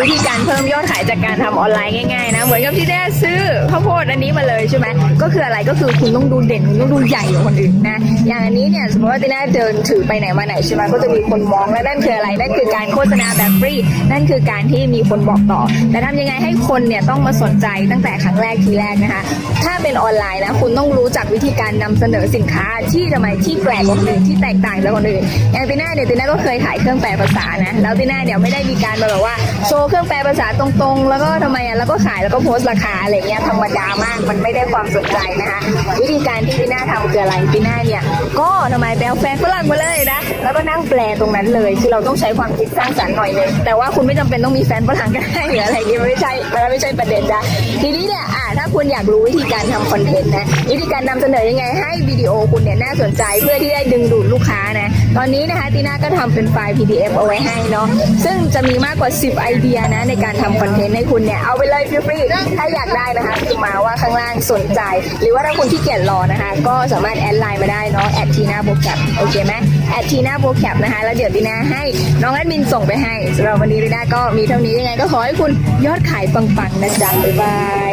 วิธีการเพิ่มยอดขายจากการทำออนไลน์ง่ายๆนะ เหมือนกับที่ได้ซื้อข้าวโพดอันนี้มาเลยใช่ไหมก็คืออะไรก็คือคุณต้องดูเด่นคุณต้องดูใหญ่กว่าคนอื่นนะ อย่างอันนี้เนี่ยสมมติว่าตีน่าเดินถือไปไหนมาไหนใช่ไหมก็จะมีคนมองและนั่นคืออะไรนั่นคือการโฆษณาแบบฟรีนั่นคือการที่มีคนบอกต่อ แต่ทำยังไงให้คนเนี่ยต้องมาสนใจตั้งแต่ครั้งแรกทีแรกนะคะ ถ้าเป็นออนไลน์นะคุณต้องรู้จักวิธีการนำเสนอสินค้าที่ทำไมที่แปลกกว่าคนอื่นที่แตกต่างจากคนอื่นอย่างตีน่าเนี่ยตีน่าก็เคยขายเครื่องแปลภาษานะแล้วตีน่าเนี่ยไม่ได้มีการมาแบบว่าโชวเครื่องแปลภาษาตรงๆ แล้วก็ทำไมอะแล้วก็ขายแล้วก็โพสต์ราคาอะไรเงี้ยธรรมดามากมันไม่ได้ความสนใจนะคะวิธีการที่ตีน่าทำคืออะไรตีน่าเนี่ยก็ทำไมแปลแฟนฝรั่งมาเลยนะแล้วก็นั่งแปลตรงนั้นเลยคือเราต้องใช้ความคิดสร้างสรรค์หน่อยนึงแต่ว่าคุณไม่จำเป็นต้องมีแฟนฝรั่งก็ได้หรืออะไรอย่างงี้มันไม่ใช่มันไม่ใช่ประเด็นนะทีนี้เนี่ยอ่าถ้าคุณอยากรู้วิธีการทำคอนเทนต์นะวิธีการนำเสนอยังไงให้วิดีโอคุณเนี่ยน่าสนใจเพื่อที่ได้ดึงดูดลูกค้านะ ตอนนี้นะคะตีน่าก็ทำเป็นไฟล์ PDF เอาไว้ให้เนาะซึ่งจะมีมากกว่า 10 ไอเดียนะในการทำคอนเทนต์ให้คุณเนี่ย เอาไปเลยฟรีๆถ้าอยากได้นะคะพิมพ์มาว่าข้างล่างสนใจ หรือว่าถ้าคุณที่เกียจรอนะคะ ก็สามารถแอดไลน์มาได้เนาะแอดทีน่าโบแคปโอเคไหมแอดทีน่าโบแคปนะคะ แล้วเดี๋ยวตีน่าให้น้องแอดมินส่งไปให้สำหรับวันนี้ตีน่าก็มีเท่านี้ยังไงก็ขอให้คุณยอดขายปังๆนะจ๊ะบ๊ายบาย